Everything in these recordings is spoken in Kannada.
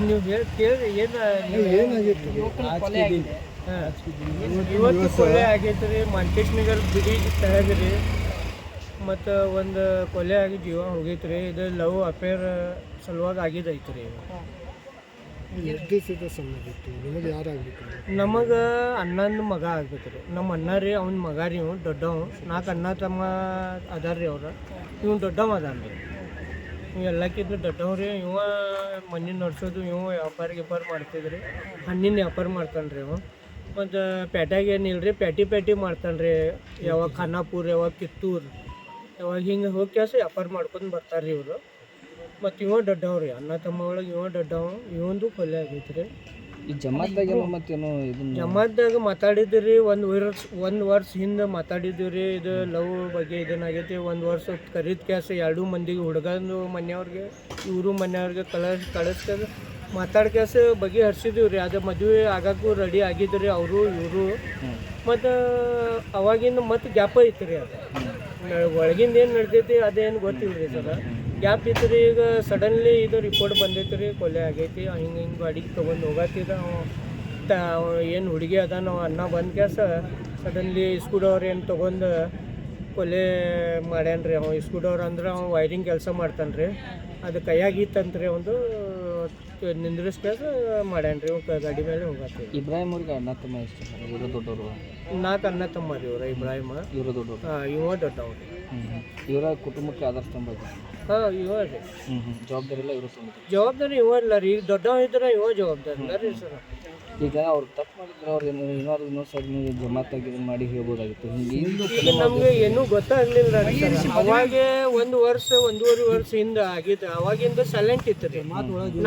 ನೀವು ಹೇಳಿ ಕೇಳ್ರಿ ಏನು ಏನಾಗಿತ್ತು? ಇವತ್ತು ಕೊಲೆ ಆಗೈತೆ ರೀ ಮಾರ್ಕೆಟ್ ನಗರ್ ಬ್ರಿಡ್ಜ್ ತೆಳಗೆ ರೀ ಮತ್ತು ಒಂದು ಕೊಲೆ ಆಗಿ ಜೀವ ಹೋಗೈತೆ ರೀ ಇದು ಲವ್ ಅಫೇರ್ ಸಲುವಾಗಿ ಆಗಿದ್ದೈತೆ ರೀ. ನಿಮಗೆ ಯಾರಾಗಬೇಕು ನಮಗೆ ಅಣ್ಣನ ಮಗ ಆಗ್ಬೇಕು ರೀ. ನಮ್ಮ ಅಣ್ಣ ರೀ ಅವ್ನ ಮಗ ರೀ ಇವ್ ದೊಡ್ಡವ ನಾಲ್ಕು ಅಣ್ಣ ತಮ್ಮ ಅದಾರ ರೀ ಅವ್ರು. ಇವ್ ದೊಡ್ಡವ ಅದಾನ ರೀ ಎಲ್ಲಕ್ಕಿಂತ ದೊಡ್ಡವ್ರಿ ರೀ ಇವ ಮಣ್ಣಿನ ನಡ್ಸೋದು, ಇವ ವ್ಯಾಪಾರ ಗಿಪಾರ ಮಾಡ್ತಿದ್ರಿ. ಹಣ್ಣಿನ ವ್ಯಾಪಾರ ಮಾಡ್ತಾನೆ ರೀ ಇವ. ಮತ್ತು ಪೇಟ್ಯಾಗ ಏನಿಲ್ಲ ರೀ ಪ್ಯಾಟಿ ಪ್ಯಾಟಿ ಮಾಡ್ತಾನೆ ರೀ ಯಾವಾಗ ಖಾನಾಪುರ್, ಯಾವಾಗ ಕಿತ್ತೂರು, ಯಾವಾಗ ಹಿಂಗೆ ಹೋಗಿ ಕೆಲಸ ವ್ಯಾಪಾರ ಮಾಡ್ಕೊಂಡು ಬರ್ತಾರೆ ರೀ ಇವರು. ಮತ್ತು ಇವ ದೊಡ್ಡವ್ರಿ, ಅಣ್ಣ ತಮ್ಮ ಒಳಗೆ ಇವ ದೊಡ್ಡವ, ಇವಂದು ಕೊಲೆ ಆಗೈತೆ ರೀ ಈ ಜಮಾತ್ದಾಗೆಲ್ಲ ಮತ್ತೇನು ಇದನ್ನ ಜಮಾತ್ದಾಗ ಮಾತಾಡಿದ್ರಿ ಒಂದು ವರ್ಷ ಒಂದು ವರ್ಷ ಹಿಂದೆ ಮಾತಾಡಿದ್ರಿ ರೀ ಇದು ಲವ್ ಬಗ್ಗೆ ಇದನ್ನಾಗೈತಿ. ಒಂದು ವರ್ಷ ಕರೀದ ಕ್ಯಾಸ ಎರಡು ಮಂದಿಗೆ ಹುಡುಗಂದು ಮನೆಯವ್ರಿಗೆ ಇವರು ಮನೆಯವ್ರಿಗೆ ಕಳಸ್ ಕಳಿಸ್ಕೊಂಡು ಮಾತಾಡ್ಕ್ಯಾಸ ಬಗ್ಗೆ ಹರ್ಸಿದೀವಿ ರೀ ಅದು ಮದುವೆ ಆಗಕ್ಕೂ ರೆಡಿ ಆಗಿದ್ದು ರೀ ಅವರು ಇವರು. ಮತ್ತು ಅವಾಗಿಂದ ಮತ್ತೆ ಗ್ಯಾಪ್ ಐತ್ರಿ ರೀ ಅದು ಒಳಗಿಂದ ಏನು ನಡ್ದೈತಿ ಅದೇನು ಗೊತ್ತಿಲ್ಲ ರೀ ಸರ. ಗ್ಯಾಪ್ ಇತ್ತು ರೀ ಈಗ ಸಡನ್ಲಿ ಇದು ರಿಪೋರ್ಟ್ ಬಂದೈತಿ ರೀ ಕೊಲೆ ಆಗೈತಿ, ಹಿಂಗೆ ಹಿಂಗೆ ಗಾಡಿಗೆ ತೊಗೊಂಡು ಹೋಗತ್ತಿದ ಅವ. ಏನು ಹುಡುಗಿ ಅದ ನಾವು ಅನ್ನ ಬಂದ ಕೆಲಸ ಸಡನ್ಲಿ ಸ್ಕೂಡವ್ರು ಏನು ತೊಗೊಂಡು ಕೊಲೆ ಮಾಡ್ಯಾನ ರೀ ಅವ ಸ್ಕೂಡವ್ರು ಅಂದ್ರೆ ಅವ ವೈರಿಂಗ್ ಕೆಲಸ ಮಾಡ್ತಾನೆ ರೀ ಅದು ಕೈಯಾಗಿತ್ತಂತ್ರಿ ಒಂದು ನಿಂದ್ರಿಸ್ ಕೆಲಸ ಮಾಡ್ಯಾನ ರೀ ಗಾಡಿ ಮೇಲೆ ಹೋಗತ್ತೆ ಇಬ್ರಾಹಿಂ ಅವ್ರಿಗೆ ಅಣ್ಣ ತಮ್ಮ ಎಷ್ಟು ಇವರು ದೊಡ್ಡವರು. ನಾಲ್ಕು ಅಣ್ಣ ತಮ್ಮ ರೀ ಇವ್ರ ಇಬ್ರಾಹಿಮ ಇವರು ದೊಡ್ಡವರು. ಹಾಂ ಇವ ದೊಡ್ಡವ್ರು. ಹ್ಞೂ ಇವರ ಕುಟುಂಬಕ್ಕೆ ಆದರ್ಶ ತುಂಬ ಇದೆ. ಹಾಂ ಇವ ರೀ. ಹ್ಞೂ ಹ್ಞೂ ಜವಾಬ್ದಾರಿ ಎಲ್ಲ ಇವರು ಜವಾಬ್ದಾರಿ ಇವ ಇಲ್ಲ ರೀ. ಈಗ ದೊಡ್ಡವ ಇದ್ರೆ ಇವ ಜವಾಬ್ದಾರಿ ಇಲ್ಲ ರೀ ಸರ್. ಈಗ ಅವ್ರು ತಪ್ಪು ಮಾಡಿದ್ರೆ ಅವ್ರು ಏನು ಏನಾದ್ರು ಇನ್ನೊಂದು ಸೈಡ್ ನೀವು ಜಮಾತಾಗಿ ಇದನ್ನ ಮಾಡಿ ಹೇಳ್ಬೋದಾಗಿತ್ತು. ಹಿಂಗೆ ಈಗ ನಮ್ಗೆ ಏನೂ ಗೊತ್ತಾಗ್ಲಿಲ್ಲ ರೀ ಸರ್. ಅವಾಗೆ ಒಂದು ವರ್ಷ ಒಂದೂವರೆ ವರ್ಷ ಹಿಂದೆ ಆಗಿದ್ದು ಅವಾಗಿಂದ ಸೈಲೆಂಟ್ ಇತ್ತು ರೀ.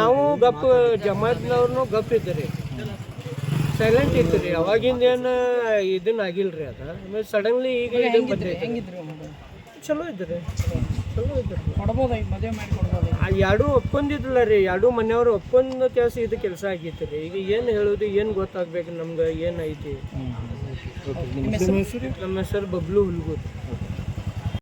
ನಾವು ಗಪ್ ಜಮಾತ್ನವ್ರನ್ನು ಗಪ್ ಇದ್ದು ರೀ. ಸೈಲೆಂಟ್ ಇತ್ತು ರೀ. ಅವಾಗಿಂದ ಏನು ಇದನ್ನ ಆಗಿಲ್ಲ ರೀ ಅದು. ಆಮೇಲೆ ಸಡನ್ಲಿ ಈಗ ಹೆಂಗಿದ್ರಿ? ಬಂದೈತೆ. ಚಲೋ ಇದ್ರಿ. ಚಲೋ ಎರಡೂ ಒಪ್ಪಂದಿದ್ರಲ್ಲ ರೀ. ಎರಡೂ ಮನೆಯವರು ಒಪ್ಪಂದ ಕೆಲಸ ಇದು ಕೆಲಸ ಆಗಿತ್ತು ರೀ. ಈಗ ಏನು ಹೇಳೋದು ಏನು ಗೊತ್ತಾಗ್ಬೇಕು ನಮ್ಗೆ ಏನು ಐತಿ? ನಮ್ಮ ಹೆಸರು ಬಬ್ಲು ಹುಲ್ಗೂರ್.